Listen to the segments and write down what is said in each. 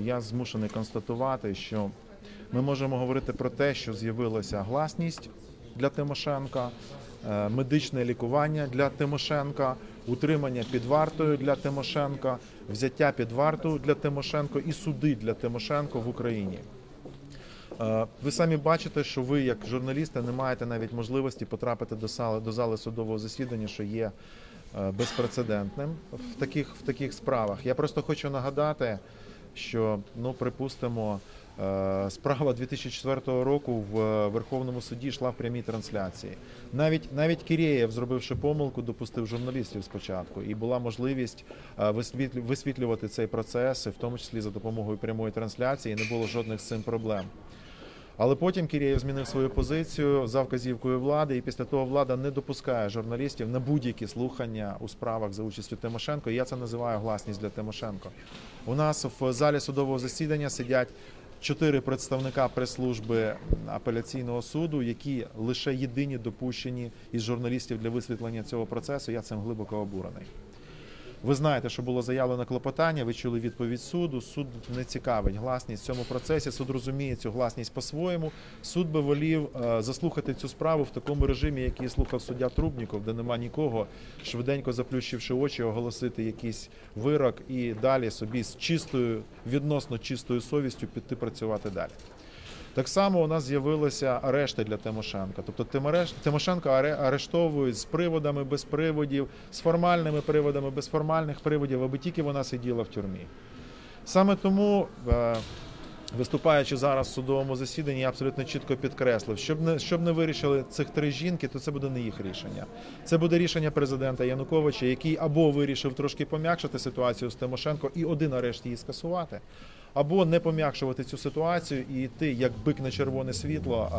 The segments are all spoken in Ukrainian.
Я змушений констатувати, що ми можемо говорити про те, що з'явилася гласність для Тимошенка, е, медичне лікування для Тимошенка, утримання під вартою для Тимошенка, взяття під варту для Тимошенко і суди для Тимошенко в Україні. Е, Ви самі бачите, що ви, як журналісти, не маєте навіть можливості потрапити до зали, до зали судового засідання, що є е, безпрецедентним в таких, в таких справах. Я просто хочу нагадати, що, ну, припустимо, е, справа 2004 року в Верховному суді йшла в прямій трансляції. Навіть навіть Кірєєв, зробивши помилку, допустив журналістів спочатку, і була можливість е, висвітлювати цей процес, в тому числі за допомогою прямої трансляції. і Не було жодних з цим проблем. Але потім Кірєєв змінив свою позицію за вказівкою влади, і після того влада не допускає журналістів на будь-які слухання у справах за участю Тимошенко. І я це називаю гласність для Тимошенко. У нас в залі судового засідання сидять чотири представника прес-служби апеляційного суду, які лише єдині допущені із журналістів для висвітлення цього процесу. Я цим глибоко обурений. Ви знаєте, що було заявлено клопотання. Ви чули відповідь суду. Суд не цікавить гласність в цьому процесі. Суд розуміє цю гласність по-своєму. Суд би волів е, заслухати цю справу в такому режимі, який слухав суддя Трубніков, де нема нікого, швиденько заплющивши очі, оголосити якийсь вирок і далі собі з чистою, відносно чистою совістю піти працювати далі. Так само у нас з'явилися арешти для Тимошенка. Тобто Тимошенко арештовують з приводами без приводів, з формальними приводами, без формальних приводів, аби тільки вона сиділа в тюрмі. Саме тому, е, виступаючи зараз в судовому засіданні, я абсолютно чітко підкреслив, щоб не щоб не вирішили цих три жінки, то це буде не їх рішення. Це буде рішення президента Януковича, який або вирішив трошки пом'якшити ситуацію з Тимошенко і один арешт її скасувати. Або не пом'якшувати цю ситуацію і йти як бик на червоне світло,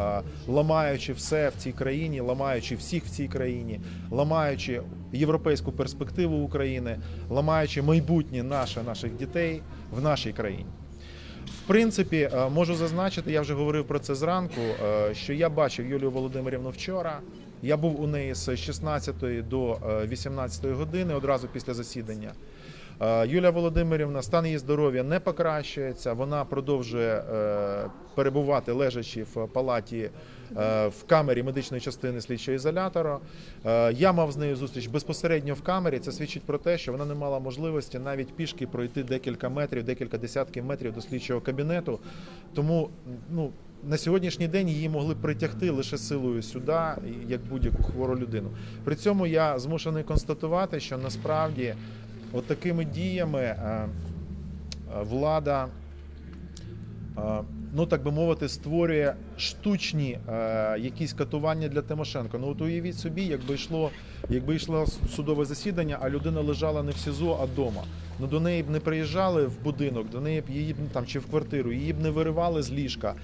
ламаючи все в цій країні, ламаючи всіх в цій країні, ламаючи європейську перспективу України, ламаючи майбутнє наше наших дітей в нашій країні. В принципі, е, можу зазначити, я вже говорив про це зранку, е, що я бачив Юлію Володимирівну вчора. Я був у неї з 16 до е, 18 години одразу після засідання. Юлія Володимирівна, стан її здоров'я не покращується. Вона продовжує е, перебувати лежачи в палаті е, в камері медичної частини слідчого ізолятора. Е, Я мав з нею зустріч безпосередньо в камері. Це свідчить про те, що вона не мала можливості навіть пішки пройти декілька метрів, декілька десятків метрів до слідчого кабінету. Тому ну. На сьогоднішній день її могли притягти лише силою сюди, як будь-яку хвору людину. При цьому я змушений констатувати, що насправді от такими діями е, е, влада, е, ну так би мовити, створює штучні е, якісь катування для Тимошенко. Ну от уявіть собі, якби йшло, якби йшло судове засідання, а людина лежала не в СІЗО, а вдома. Ну до неї б не приїжджали в будинок, до неї б її б там чи в квартиру, її б не виривали з ліжка.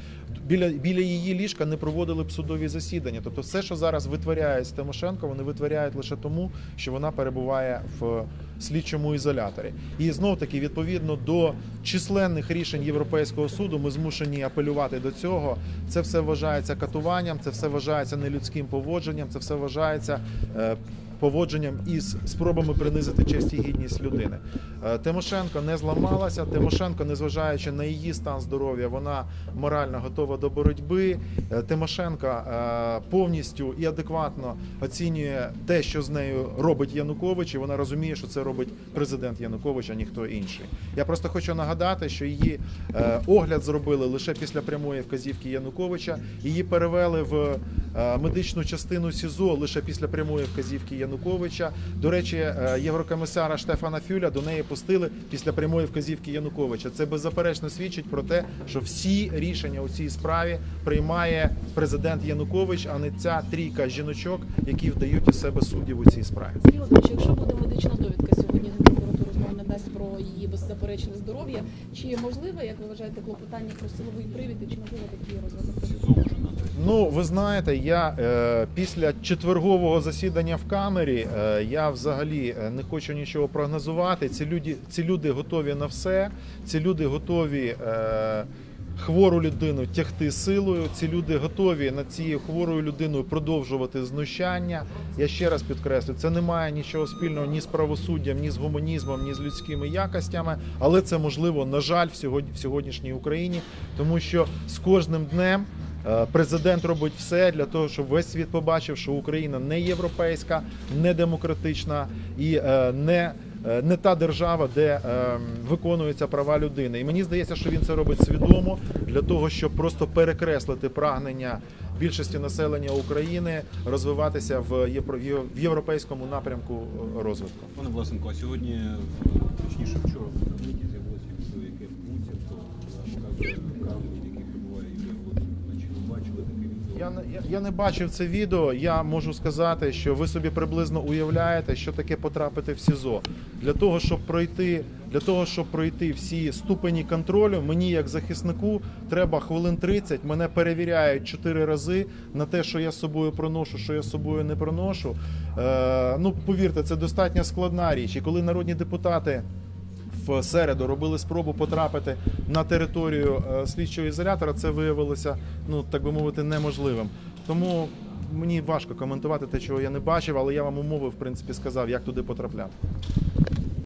Біля біля її ліжка не проводили б судові засідання. Тобто, все, що зараз витворяє з Тимошенко, вони витворяють лише тому, що вона перебуває в слідчому ізоляторі. І знов таки, відповідно до численних рішень Європейського суду, ми змушені апелювати до цього. Це все вважається катуванням, це все вважається нелюдським поводженням, це все вважається. Поводженням із спробами принизити честь і гідність людини. Е, Тимошенко не зламалася. Тимошенко, незважаючи на її стан здоров'я, вона морально готова до боротьби. Е, Тимошенко е, повністю і адекватно оцінює те, що з нею робить Янукович, і вона розуміє, що це робить президент Янукович, а ніхто інший. Я просто хочу нагадати, що її огляд зробили лише після прямої вказівки Януковича. Її перевели в медичну частину СІЗО лише після прямої вказівки Януковича. До речі, е, єврокомісара Штефана Фюля до неї пустили після прямої вказівки Януковича. Це беззаперечно свідчить про те, що всі рішення у цій справі приймає президент Янукович, а не ця трійка жіночок, які вдають із себе суддів у цій справі. Якщо буде медична довідка сьогодні, дасть про її беззаперечне здоров'я, чи можливе, як ви вважаєте, клопотання про силовий привід, чи можливо такі розвиток? Ну, ви знаєте, я е, після четвергового засідання в камері е, я взагалі е, не хочу нічого прогнозувати. Ці люди, ці люди готові на все. Ці люди готові е, хвору людину тягти силою. Ці люди готові над цією хворою людиною продовжувати знущання. Я ще раз підкреслю, це не має нічого спільного ні з правосуддям, ні з гуманізмом, ні з людськими якостями, але це можливо, на жаль, в сьогодні в сьогоднішній Україні, тому що з кожним днем. Е, Президент робить все для того, щоб весь світ побачив, що Україна не європейська, не демократична і е, не, не та держава, де е, виконуються права людини. І мені здається, що він це робить свідомо для того, щоб просто перекреслити прагнення більшості населення України розвиватися в євро- в європейському напрямку е, розвитку. Пане Власенко, а сьогодні, е, точніше вчора в з'явилося відео, яке буцімто показує камінь, який прибуває Юлія Володимирівна. Чи ви бачили таке відео? Я, я, я не бачив це відео. Я можу сказати, що ви собі приблизно уявляєте, що таке потрапити в СІЗО. Для того, щоб пройти, для того, щоб пройти всі ступені контролю, мені як захиснику треба хвилин 30. Мене перевіряють 4 рази на те, що я з собою проношу, що я з собою не проношу. Е, ну повірте, це достатньо складна річ. І коли народні депутати в середу робили спробу потрапити на територію е, слідчого ізолятора, це виявилося, ну так би мовити, неможливим. Тому мені важко коментувати те, чого я не бачив, але я вам умови в принципі сказав, як туди потрапляти.